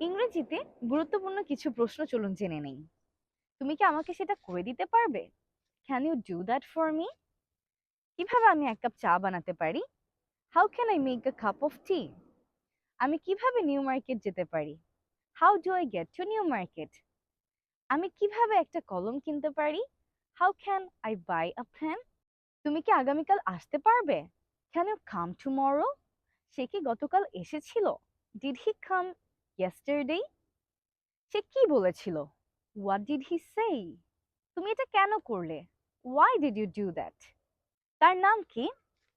ইংরেজিতে গুরুত্বপূর্ণ কিছু প্রশ্ন চলুন জেনে নেই। তুমি কি আমাকে সেটা করে দিতে পারবে? Can you do that for me কীভাবে আমি এক কাপ চা বানাতে পারি? How can I make a cup of tea আমি কীভাবে নিউ মার্কেট যেতে পারি? How do I get to New Market আমি কীভাবে একটা কলম কিনতে পারি? How can I buy a pen তুমি কি আগামীকাল আসতে পারবে? ক্যান ইউ কাম টুমরো সে কি গতকাল এসেছিল? ডিড হি কাম ইয়েস্টারডে সে কি বলেছিল? হোয়াট ডিড হি সেই তুমি এটা কেন করলে? Why did you do that তার নাম কি?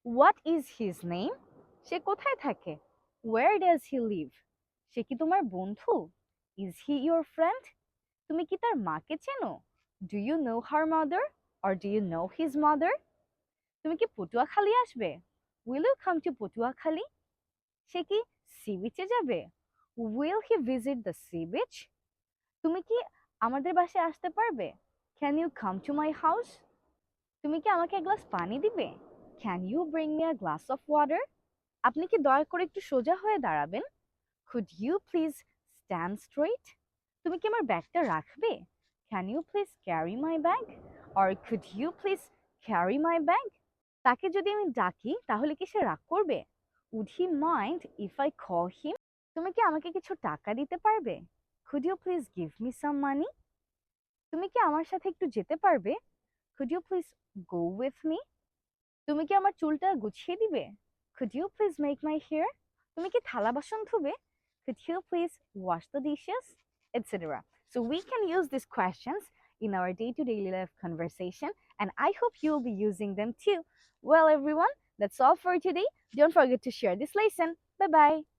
হোয়াট ইজ হিজ নেম সে কোথায় থাকে? ওয়ার ডাজ হি লিভ সে কি তোমার বন্ধু? ইজ হি ইউর ফ্রেন্ড তুমি কি তার মাকে চেনো? Do you know her mother or do you know his mother তুমি কি পটুয়াখালী আসবে? Will you come to Patuakhali? সে কি সি বিচে যাবে? Will he visit the sea beach তুমি কি আমাদের বাসায় আসতে পারবে? Can you come to my house তুমি কি আমাকে এক গ্লাস পানি দিবে? Can you bring me a glass of water আপনি কি দয়া করে একটু সোজা হয়ে দাঁড়াবেন? Could you please stand straight তুমি কি আমার ব্যাগটা রাখবে? Can you please carry my bag or could you please carry my bag তাকে যদি আমি ডাকি, তাহলে কি সে রাগ করবে? Would he mind if I call him তুমি কি আমাকে কিছু টাকা দিতে পারবে? Could you please give me some money তুমি কি আমার সাথে একটু যেতে পারবে? Could you please go with me তুমি কি আমার চুলটা গুছিয়ে দিবে? Could you please make my hair তুমি কি থালা বাসন ধুবে? Could you please wash the dishes etcetera so we can use this questions in our day-to-day life conversation and I hope you'll be using them too. Well everyone, that's all for today. Don't forget to share this lesson. Bye-bye.